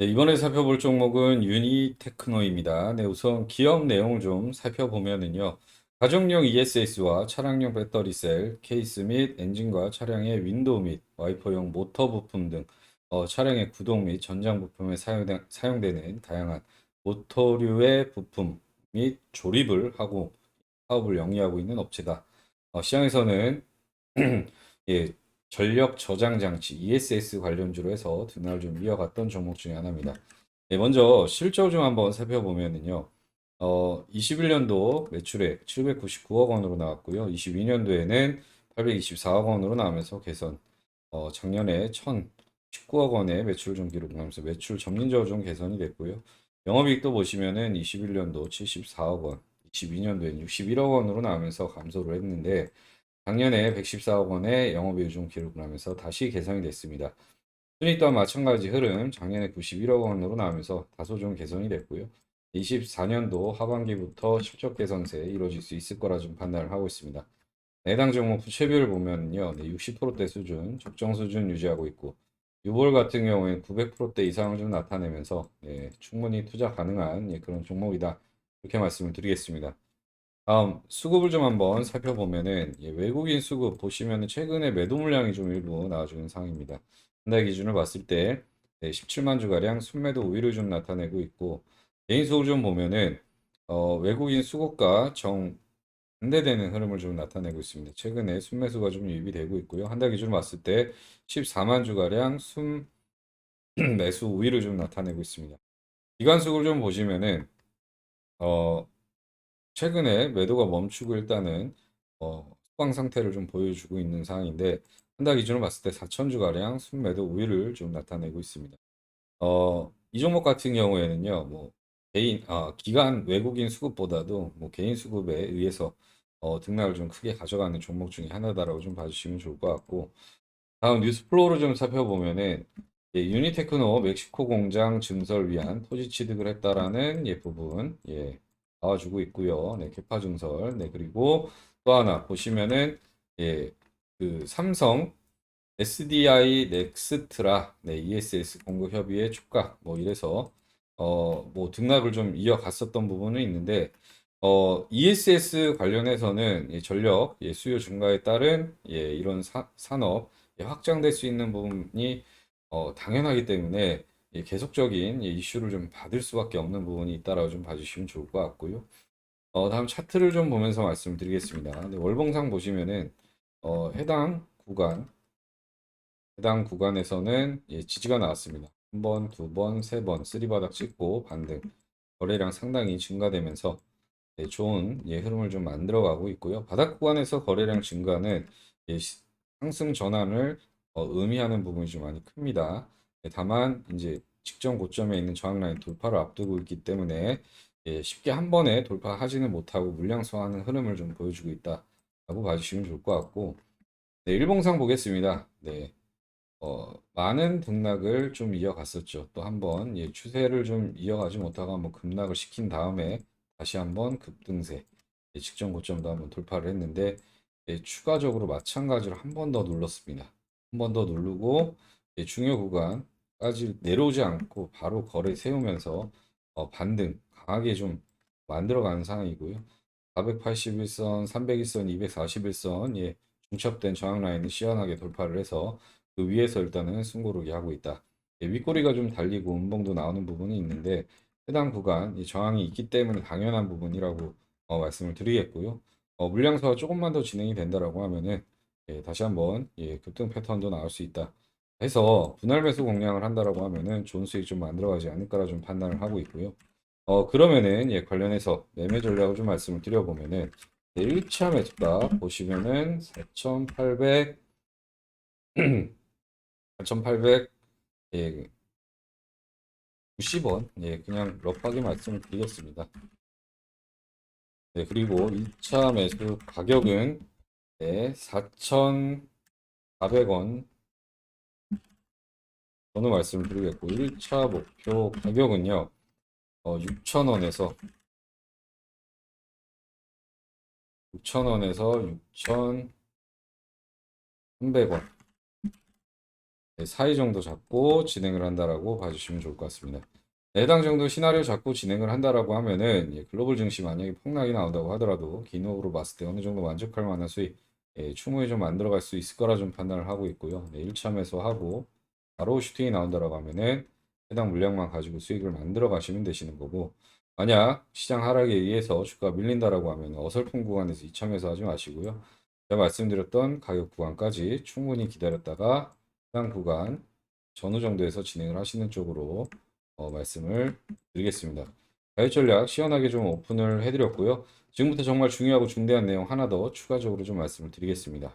네, 이번에 살펴볼 종목은 유니테크노입니다. 네, 우선 기업 내용을 좀 살펴보면은요. 가정용 ESS와 차량용 배터리 셀, 케이스 및 엔진과 차량의 윈도우 및 와이퍼용 모터 부품 등 어, 차량의 구동 및 전장 부품에 사용되, 사용되는 다양한 모터류의 부품 및 조립을 하고 사업을 영위하고 있는 업체다. 어, 시장에서는 예, 전력 저장 장치 ESS 관련주로 해서 등락을 좀 이어갔던 종목 중에 하나입니다. 네, 먼저 실적 좀 한번 살펴보면은요. 어, 21년도 매출액 799억 원으로 나왔고요. 22년도에는 824억 원으로 나오면서 개선. 어, 작년에 1,019억 원의 매출 좀 기록하면서 매출 점진적으로 좀 개선이 됐고요. 영업이익도 보시면은 21년도 74억 원, 22년도에는 61억 원으로 나오면서 감소를 했는데 작년에 114억 원의 영업이익 좀 기록을 하면서 다시 개선이 됐습니다. 순익 또한 마찬가지 흐름 작년에 91억 원으로 나오면서 다소 좀 개선이 됐고요. 24년도 하반기부터 실적 개선세 이루어질 수 있을 거라 좀 판단을 하고 있습니다. 해당 종목 부채비율 보면요. 60%대 수준, 적정 수준 유지하고 있고 유볼 같은 경우에는 900%대 이상을 좀 나타내면서 예, 충분히 투자 가능한 예, 그런 종목이다. 이렇게 말씀을 드리겠습니다. 다음 수급을 좀 한번 살펴보면은 예, 외국인 수급 보시면은 최근에 매도 물량이 좀 일부 나와주는 상황입니다. 한달 기준을 봤을 때 네, 17만 주가량 순매도 우위를 좀 나타내고 있고 개인 수급을 좀 보면은 어, 외국인 수급과 정 반대되는 흐름을 좀 나타내고 있습니다. 최근에 순매수가 좀 유입이 되고 있고요. 한 달 기준을 봤을 때 14만 주가량 순 매수 우위를 좀 나타내고 있습니다. 기관 수급을 좀 보시면은 어, 최근에 매도가 멈추고 일단은 어, 수강 상태를 좀 보여주고 있는 상황인데 한 달 기준으로 봤을 때 4천주 가량 순매도 우위를 좀 나타내고 있습니다. 어, 이 종목 같은 경우에는요, 뭐 개인, 아, 기관 외국인 수급보다도 뭐 개인 수급에 의해서 어, 등락을 좀 크게 가져가는 종목 중에 하나다라고 좀 봐주시면 좋을 것 같고 다음 뉴스 플로우를 좀 살펴보면은 예, 유니테크노 멕시코 공장 증설 위한 토지 취득을 했다라는 예, 부분 예, 나와주고 있고요. 네, 개파 증설. 네, 그리고 또 하나 보시면은 예, 그 삼성 SDI 넥스트라 네, ESS 공급 협의회 축가 뭐 이래서 어, 뭐 등락을 좀 이어갔었던 부분은 있는데 어, ESS 관련해서는 예, 전력 예, 수요 증가에 따른 예, 이런 사, 산업 예, 확장될 수 있는 부분이 어, 당연하기 때문에 예, 계속적인 예, 이슈를 좀 받을 수밖에 없는 부분이 있다라고 좀 봐주시면 좋을 것 같고요. 어, 다음 차트를 좀 보면서 말씀드리겠습니다. 네, 월봉상 보시면은 어, 해당 구간, 해당 구간에서는 예, 지지가 나왔습니다. 한 번, 두 번, 세 번, 쓰리바닥 찍고 반등, 거래량 상당히 증가되면서 예, 좋은 예, 흐름을 좀 만들어가고 있고요. 바닥 구간에서 거래량 증가는 예, 시- 상승 전환을 어, 의미하는 부분이 좀 많이 큽니다. 예, 다만 이제 직전 고점에 있는 저항 라인 돌파를 앞두고 있기 때문에 예, 쉽게 한 번에 돌파하지는 못하고 물량 소화하는 흐름을 좀 보여주고 있다라고 봐주시면 좋을 것 같고 네, 일봉상 보겠습니다. 네, 어, 많은 등락을 좀 이어갔었죠. 또 한번 예, 추세를 좀 이어가지 못하고 한번 급락을 시킨 다음에 다시 한번 급등세 예, 직전 고점도 한번 돌파를 했는데 예, 추가적으로 마찬가지로 한 번 더 눌렀습니다. 한 번 더 누르고 예, 중요 구간 까지 내려오지 않고 바로 거래 세우면서 어, 반등 강하게 좀 만들어가는 상황이고요. 481선, 301선, 241선 예, 중첩된 저항 라인을 시원하게 돌파를 해서 그 위에서 일단은 숨고르기 하고 있다. 예, 윗꼬리가 좀 달리고 음봉도 나오는 부분이 있는데 해당 구간 이 저항이 있기 때문에 당연한 부분이라고 어, 말씀을 드리겠고요. 어, 물량 소화 조금만 더 진행이 된다라고 하면은 예, 다시 한번 예, 급등 패턴도 나올 수 있다. 해서 분할 매수 공략을 한다라고 하면은 좋은 수익 좀 만들어가지 않을까라 좀 판단을 하고 있고요. 어, 그러면은 예, 관련해서 매매 전략을 좀 말씀을 드려보면은 네, 1차 매수가 보시면은 4,800 4,800 예, 90원 예, 그냥 러프하게 말씀을 드리겠습니다. 네, 그리고 2차 매수 가격은 네, 4,400원 저는 말씀을 드리겠고 1차 목표 가격은요. 어, 6,000원에서 6,000원에서 6,300원 4위 정도 잡고 진행을 한다라고 봐주시면 좋을 것 같습니다. 해당 정도 시나리오 잡고 진행을 한다라고 하면은 예, 글로벌 증시 만약에 폭락이 나온다고 하더라도 기능으로 봤을 때 어느 정도 만족할 만한 수익 예, 충분히 좀 만들어갈 수 있을 거라 좀 판단을 하고 있고요. 네, 1차 매수하고 바로 슈팅이 나온다라고 하면은 해당 물량만 가지고 수익을 만들어 가시면 되시는 거고 만약 시장 하락에 의해서 주가 밀린다라고 하면 어설픈 구간에서 2차 매수하지 마시고요. 제가 말씀드렸던 가격 구간까지 충분히 기다렸다가 해당 구간 전후 정도에서 진행을 하시는 쪽으로 어, 말씀을 드리겠습니다. 가격 전략 시원하게 좀 오픈을 해드렸고요. 지금부터 정말 중요하고 중대한 내용 하나 더 추가적으로 좀 말씀을 드리겠습니다.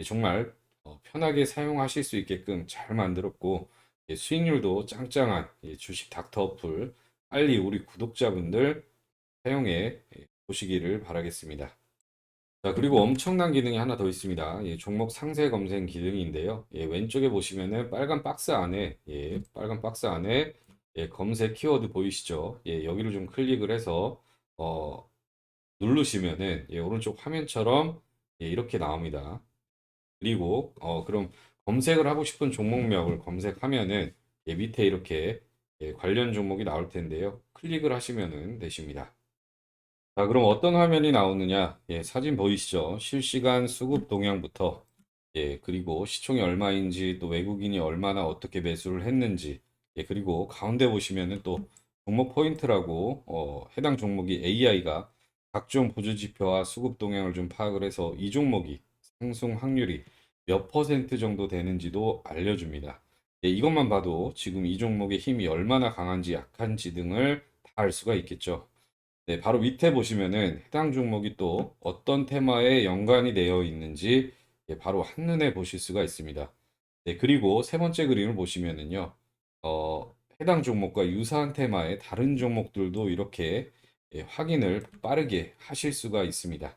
예, 정말 어, 편하게 사용하실 수 있게끔 잘 만들었고, 예, 수익률도 짱짱한 예, 주식 닥터 어플 빨리 우리 구독자분들 사용해 예, 보시기를 바라겠습니다. 자, 그리고 엄청난 기능이 하나 더 있습니다. 예, 종목 상세 검색 기능인데요. 예, 왼쪽에 보시면은 빨간 박스 안에, 예, 빨간 박스 안에 예, 검색 키워드 보이시죠? 예, 여기를 좀 클릭을 해서 어, 누르시면은 예, 오른쪽 화면처럼 예, 이렇게 나옵니다. 그리고 어, 그럼 검색을 하고 싶은 종목명을 검색하면은 예, 밑에 이렇게 예, 관련 종목이 나올 텐데요. 클릭을 하시면은 되십니다. 자, 그럼 어떤 화면이 나오느냐? 예, 사진 보이시죠? 실시간 수급 동향부터, 예, 그리고 시총이 얼마인지, 또 외국인이 얼마나 어떻게 매수를 했는지, 예, 그리고 가운데 보시면은 또 종목 포인트라고, 어, 해당 종목이 AI가 각종 보조 지표와 수급 동향을 좀 파악을 해서 이 종목이 상승 확률이 몇 퍼센트 정도 되는지도 알려줍니다. 예, 이것만 봐도 지금 이 종목의 힘이 얼마나 강한지 약한지 등을 다 알 수가 있겠죠. 네, 바로 밑에 보시면은 해당 종목이 또 어떤 테마에 연관이 되어 있는지 예, 바로 한눈에 보실 수가 있습니다. 네, 그리고 세 번째 그림을 보시면은요, 어, 해당 종목과 유사한 테마의 다른 종목들도 이렇게 예, 확인을 빠르게 하실 수가 있습니다.